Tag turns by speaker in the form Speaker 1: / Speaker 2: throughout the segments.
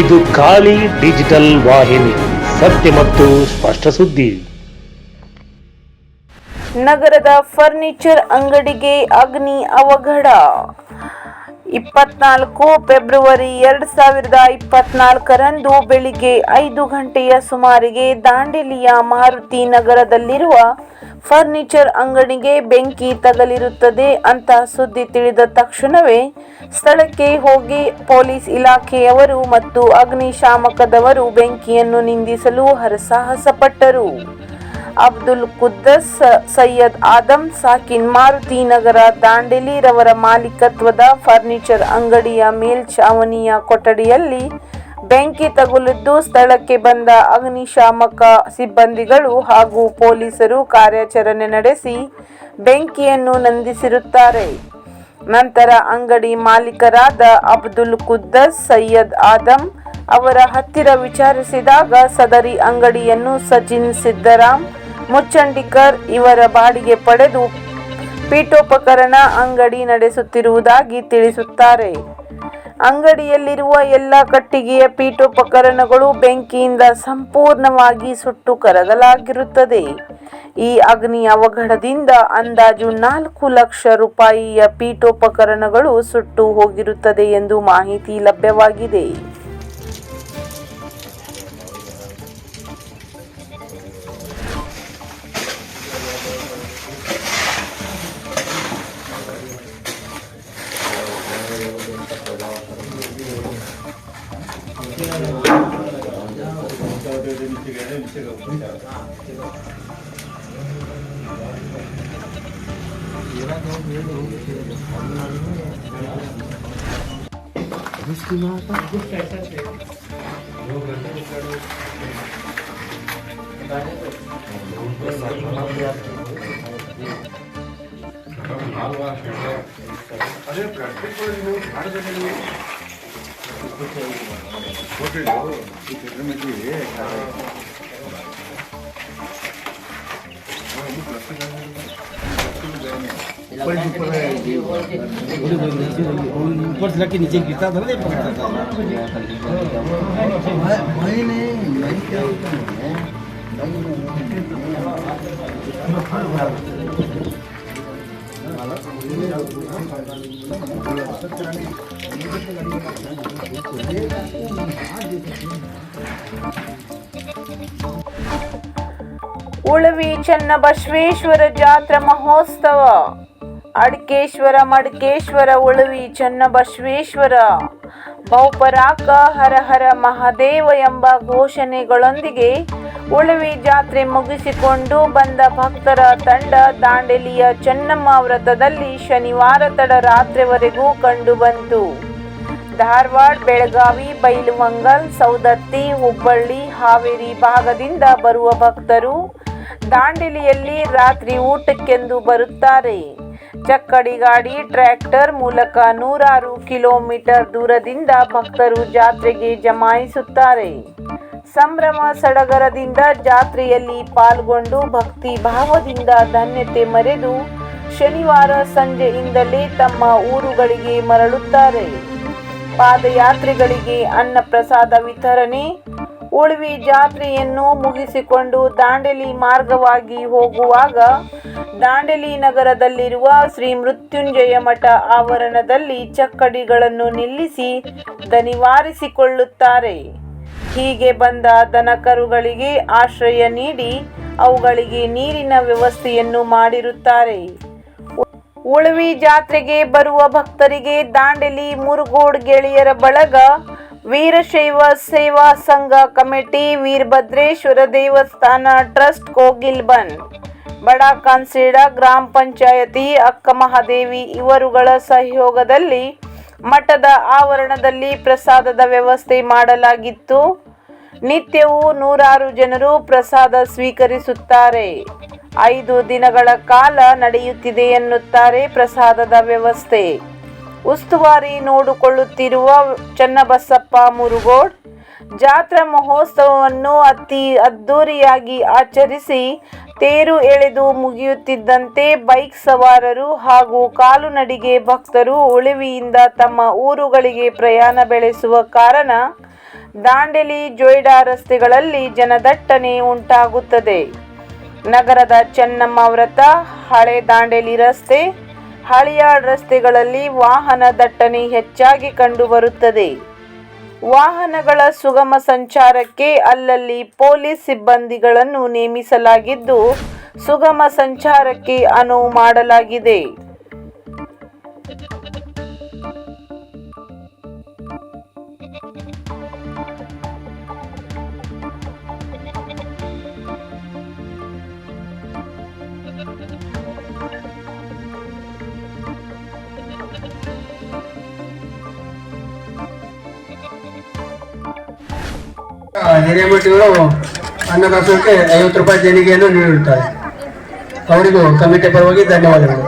Speaker 1: ಇದು ಖಾಲಿ ಡಿಜಿಟಲ್ ವಾಹಿನಿ, ಸತ್ಯ ಮತ್ತು ಸ್ಪಷ್ಟ ಸುದ್ದಿ.
Speaker 2: ನಗರದ ಫರ್ನಿಚರ್ ಅಂಗಡಿಗೆ ಅಗ್ನಿ ಅವಘಡ. ಇಪ್ಪತ್ನಾಲ್ಕು ಫೆಬ್ರವರಿ ಎರಡು ಸಾವಿರದ ಇಪ್ಪತ್ನಾಲ್ಕರಂದು ಬೆಳಿಗ್ಗೆ ಐದು ಗಂಟೆಯ ಸುಮಾರಿಗೆ ದಾಂಡೇಲಿಯ ಮಾರುತಿ ನಗರದಲ್ಲಿರುವ ಫರ್ನಿಚರ್ ಅಂಗಡಿಗೆ ಬೆಂಕಿ ತಗಲಿರುತ್ತದೆ ಅಂತ ಸುದ್ದಿ ತಿಳಿದ ತಕ್ಷಣವೇ ಸ್ಥಳಕ್ಕೆ ಹೋಗಿ ಪೊಲೀಸ್ ಇಲಾಖೆಯವರು ಮತ್ತು ಅಗ್ನಿಶಾಮಕದವರು ಬೆಂಕಿಯನ್ನು ನಿಂದಿಸಲು ಹರಸಾಹಸ ಪಟ್ಟರು ಅಬ್ದುಲ್ ಕುದ್ದಸ್, ಸೈಯದ್ ಆದಂ ಸಾಕಿನ್ ಮಾರುತಿ ನಗರ ದಾಂಡೇಲಿ ರವರ ಮಾಲೀಕತ್ವದ ಫರ್ನಿಚರ್ ಅಂಗಡಿಯ ಮೇಲ್ಛಾವಣಿಯ ಕೊಠಡಿಯಲ್ಲಿ ಬೆಂಕಿ ತಗುಲಿದ್ದು ಸ್ಥಳಕ್ಕೆ ಬಂದ ಅಗ್ನಿಶಾಮಕ ಸಿಬ್ಬಂದಿಗಳು ಹಾಗೂ ಪೊಲೀಸರು ಕಾರ್ಯಾಚರಣೆ ನಡೆಸಿ ಬೆಂಕಿಯನ್ನು ನಂದಿಸಿರುತ್ತಾರೆ. ನಂತರ ಅಂಗಡಿ ಮಾಲೀಕರಾದ ಅಬ್ದುಲ್ ಕುದ್ದಸ್, ಸೈಯದ್ ಆದಂ ಅವರ ಹತ್ತಿರ ವಿಚಾರಿಸಿದಾಗ ಸದರಿ ಅಂಗಡಿಯನ್ನು ಸಚಿನ್ ಸಿದ್ದರಾಮ್, ಮುಚ್ಚಂಡಿಕರ್ ಇವರ ಬಾಡಿಗೆ ಪಡೆದು ಪೀಠೋಪಕರಣ ಅಂಗಡಿ ನಡೆಸುತ್ತಿರುವುದಾಗಿ ತಿಳಿಸುತ್ತಾರೆ. ಅಂಗಡಿಯಲ್ಲಿರುವ ಎಲ್ಲ ಕಟ್ಟಿಗೆಯ ಪೀಠೋಪಕರಣಗಳು ಬೆಂಕಿಯಿಂದ ಸಂಪೂರ್ಣವಾಗಿ ಸುಟ್ಟು ಕರಗಲಾಗಿರುತ್ತದೆ. ಈ ಅಗ್ನಿ ಅವಘಡದಿಂದ ಅಂದಾಜು ನಾಲ್ಕು ಲಕ್ಷ ರೂಪಾಯಿಯ ಪೀಠೋಪಕರಣಗಳು ಸುಟ್ಟು ಹೋಗಿರುತ್ತದೆ ಎಂದು ಮಾಹಿತಿ ಲಭ್ಯವಾಗಿದೆ. 맨 밑에가 보이잖아.
Speaker 3: 그러면 그 ऊपर से लग के नीचे गिरता था ना ये पकड़ता था
Speaker 4: भाई नहीं भाई क्या होता है
Speaker 2: ಉಳವಿ ಚನ್ನಬಸವೇಶ್ವರ ಜಾತ್ರಾ ಮಹೋತ್ಸವ. ಅಡ್ಕೇಶ್ವರ, ಮಡಕೇಶ್ವರ ಉಳವಿ ಚನ್ನಬಸವೇಶ್ವರ ಬಹುಪರಾಕ ಹರ ಹರ ಮಹಾದೇವ ಎಂಬ ಘೋಷಣೆಗಳೊಂದಿಗೆ ಉಳವಿ ಜಾತ್ರೆ ಮುಗಿಸಿಕೊಂಡು ಬಂದ ಭಕ್ತರ ತಂಡ ದಾಂಡೇಲಿಯ ಚೆನ್ನಮ್ಮ ವ್ರತದಲ್ಲಿ ಶನಿವಾರ ತಡ ತಡರಾತ್ರಿವರೆಗೂ ಕಂಡುಬಂತು ಧಾರವಾಡ, ಬೆಳಗಾವಿ, ಬೈಲುಮಂಗಲ್ ಸೌದತ್ತಿ ಹುಬ್ಬಳ್ಳಿ, ಹಾವೇರಿ ಭಾಗದಿಂದ ಬರುವ ಭಕ್ತರು ದಾಂಡೇಲಿಯಲ್ಲಿ ರಾತ್ರಿ ಊಟಕ್ಕೆಂದು ಬರುತ್ತಾರೆ. ಚಕ್ಕಡಿ ಗಾಡಿ, ಟ್ರ್ಯಾಕ್ಟರ್ ಮೂಲಕ ನೂರಾರು ಕಿಲೋಮೀಟರ್ ದೂರದಿಂದ ಭಕ್ತರು ಜಾತ್ರೆಗೆ ಜಮಾಯಿಸುತ್ತಾರೆ. ಸಂಭ್ರಮ ಸಡಗರದಿಂದ ಜಾತ್ರೆಯಲ್ಲಿ ಪಾಲ್ಗೊಂಡು ಭಕ್ತಿ ಭಾವದಿಂದ ಧನ್ಯತೆ ಮರೆದು ಶನಿವಾರ ಸಂಜೆಯಿಂದಲೇ ತಮ್ಮ ಊರುಗಳಿಗೆ ಮರಳುತ್ತಾರೆ. ಪಾದಯಾತ್ರೆಗಳಿಗೆ ಅನ್ನ ಪ್ರಸಾದ ವಿತರಣೆ ಉಳ್ವಿ ಜಾತ್ರೆಯನ್ನು ಮುಗಿಸಿಕೊಂಡು ದಾಂಡೇಲಿ ಮಾರ್ಗವಾಗಿ ಹೋಗುವಾಗ ದಾಂಡೇಲಿ ನಗರದಲ್ಲಿರುವ ಶ್ರೀ ಮೃತ್ಯುಂಜಯ ಮಠ ಆವರಣದಲ್ಲಿ ಚಕ್ಕಡಿಗಳನ್ನು ನಿಲ್ಲಿಸಿ ದನಿವಾರಿಸಿಕೊಳ್ಳುತ್ತಾರೆ. ಹೀಗೆ ಬಂದ ದನಕರುಗಳಿಗೆ ಆಶ್ರಯ ನೀಡಿ ಅವುಗಳಿಗೆ ನೀರಿನ ವ್ಯವಸ್ಥೆಯನ್ನು ಮಾಡಿರುತ್ತಾರೆ. ಉಳವಿ ಜಾತ್ರೆಗೆ ಬರುವ ಭಕ್ತರಿಗೆ ದಾಂಡೇಲಿ ಮುರುಗೋಡ್ ಗೆಳೆಯರ ಬಳಗ ವೀರಶೈವ ಸೇವಾ ಸಂಘ ಕಮಿಟಿ ವೀರಭದ್ರೇಶ್ವರ ದೇವಸ್ಥಾನ ಟ್ರಸ್ಟ್ ಕೋಗಿಲ್ಬನ್ ಬಡ ಕಾನ್ಸೇಡ ಗ್ರಾಮ ಪಂಚಾಯತಿ ಅಕ್ಕ ಮಹಾದೇವಿ ಇವರುಗಳ ಸಹಯೋಗದಲ್ಲಿ ಮಠದ ಆವರಣದಲ್ಲಿ ಪ್ರಸಾದದ ವ್ಯವಸ್ಥೆ ಮಾಡಲಾಗಿತ್ತು. ನಿತ್ಯವೂ ನೂರಾರು ಜನರು ಪ್ರಸಾದ ಸ್ವೀಕರಿಸುತ್ತಾರೆ. ಐದು ದಿನಗಳ ಕಾಲ ನಡೆಯುತ್ತಿದೆ ಎನ್ನುತ್ತಾರೆ ಪ್ರಸಾದದ ವ್ಯವಸ್ಥೆ. ಉಸ್ತುವಾರಿ ನೋಡಿಕೊಳ್ಳುತ್ತಿರುವ ಚನ್ನಬಸಪ್ಪ ಮುರುಗೋಡ್ ಜಾತ್ರಾ ಮಹೋತ್ಸವವನ್ನು ಅತಿ ಅದ್ದೂರಿಯಾಗಿ ಆಚರಿಸಿ ತೇರು ಎಳೆದು ಮುಗಿಯುತ್ತಿದ್ದಂತೆ ಬೈಕ್ ಸವಾರರು ಹಾಗೂ ಕಾಲುನಡಿಗೆ ಭಕ್ತರು ಉಳಿವಿಯಿಂದ ತಮ್ಮ ಊರುಗಳಿಗೆ ಪ್ರಯಾಣ ಬೆಳೆಸುವ ಕಾರಣ ದಾಂಡೇಲಿ ಜೊಯ್ಡಾ ರಸ್ತೆಗಳಲ್ಲಿ ಜನದಟ್ಟಣೆ ಉಂಟಾಗುತ್ತದೆ. ನಗರದ ಚೆನ್ನಮ್ಮ ವ್ರತ ಹಳೆ ದಾಂಡೇಲಿ ರಸ್ತೆ ಹಳಿಯಾಳ್ ರಸ್ತೆಗಳಲ್ಲಿ ವಾಹನ ದಟ್ಟಣೆ ಹೆಚ್ಚಾಗಿ ಕಂಡುಬರುತ್ತದೆ. ವಾಹನಗಳ ಸುಗಮ ಸಂಚಾರಕ್ಕೆ ಅಲ್ಲಲ್ಲಿ ಪೊಲೀಸ್ ಸಿಬ್ಬಂದಿಗಳನ್ನು ನೇಮಿಸಲಾಗಿದ್ದು, ಸುಗಮ ಸಂಚಾರಕ್ಕೆ ಅನುವು ಮಾಡಲಾಗಿದೆ.
Speaker 5: ಹಿರಿಯಮಠಿಗಳು ಅನ್ನದಾಸೋಹಕ್ಕೆ ಐವತ್ತು ರೂಪಾಯಿ ದೇಣಿಗೆಯನ್ನು ನೀಡುತ್ತಾರೆ ಅವರಿಗೂ ಕಮಿಟಿ ಪರವಾಗಿ ಧನ್ಯವಾದಗಳು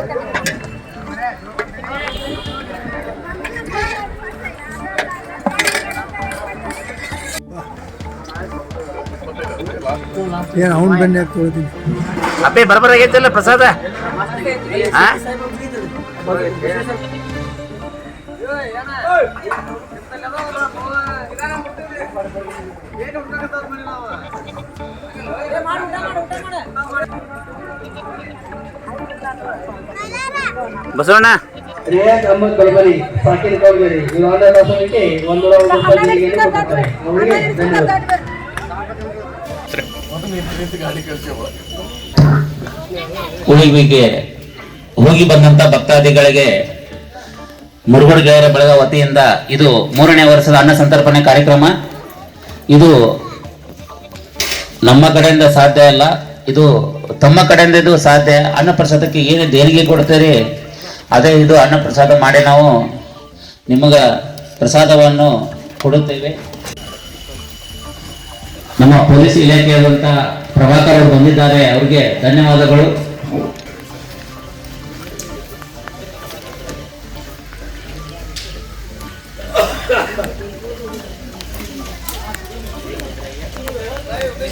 Speaker 3: ಏನು ಅವ್ನು
Speaker 6: ಅಪ್ಪೆ ಬರಬರ ಆಗೈತಲ್ಲ ಪ್ರಸಾದ ಆ? ಬಸವಣ್ಣ.
Speaker 7: ಹೋಗಿ ಬಂದಂತ ಭಕ್ತಾದಿಗಳಿಗೆ ಮುರುಗುಡುಗೆಯರ ಬಳಗ ವತಿಯಿಂದ ಇದು ಮೂರನೇ ವರ್ಷದ ಅನ್ನ ಸಂತರ್ಪಣೆ ಕಾರ್ಯಕ್ರಮ. ಇದು ನಮ್ಮ ಕಡೆಯಿಂದ ಸಾಧ್ಯ ಅಲ್ಲ. ಇದು ತಮ್ಮ ಕಡೆಯಿಂದ ಇದು ಸಾಧ್ಯ. ಅನ್ನ ಪ್ರಸಾದಕ್ಕೆ ಏನು ದೇಣಿಗೆ ಕೊಡ್ತೀರಿ, ಅದೇ ಇದು ಅನ್ನ ಪ್ರಸಾದ ಮಾಡಿ ನಾವು ನಿಮಗೆ ಪ್ರಸಾದವನ್ನು ಕೊಡುತ್ತೇವೆ. ನಮ್ಮ ಪೊಲೀಸ್ ಇಲಾಖೆಯಾದಂಥ ಪ್ರಭಾಕರ್ ಅವರು ಬಂದಿದ್ದಾರೆ. ಅವರಿಗೆ ಧನ್ಯವಾದಗಳು.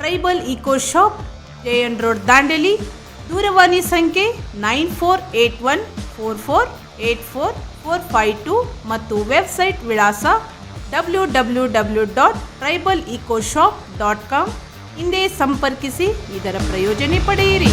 Speaker 8: ಟ್ರೈಬಲ್ ಇಕೋ ಶಾಪ್ ಜಯನ್ ರೋಡ್ ದಾಂಡೇಲಿ, ದೂರವಾಣಿ ಸಂಖ್ಯೆ nine four eight one four four eight four four five two ಮತ್ತು ವೆಬ್ಸೈಟ್ ವಿಳಾಸ W W W dot tribal eco shop dot com. ಹಿಂದೆ ಸಂಪರ್ಕಿಸಿ, ಇದರ ಪ್ರಯೋಜನೆ ಪಡೆಯಿರಿ.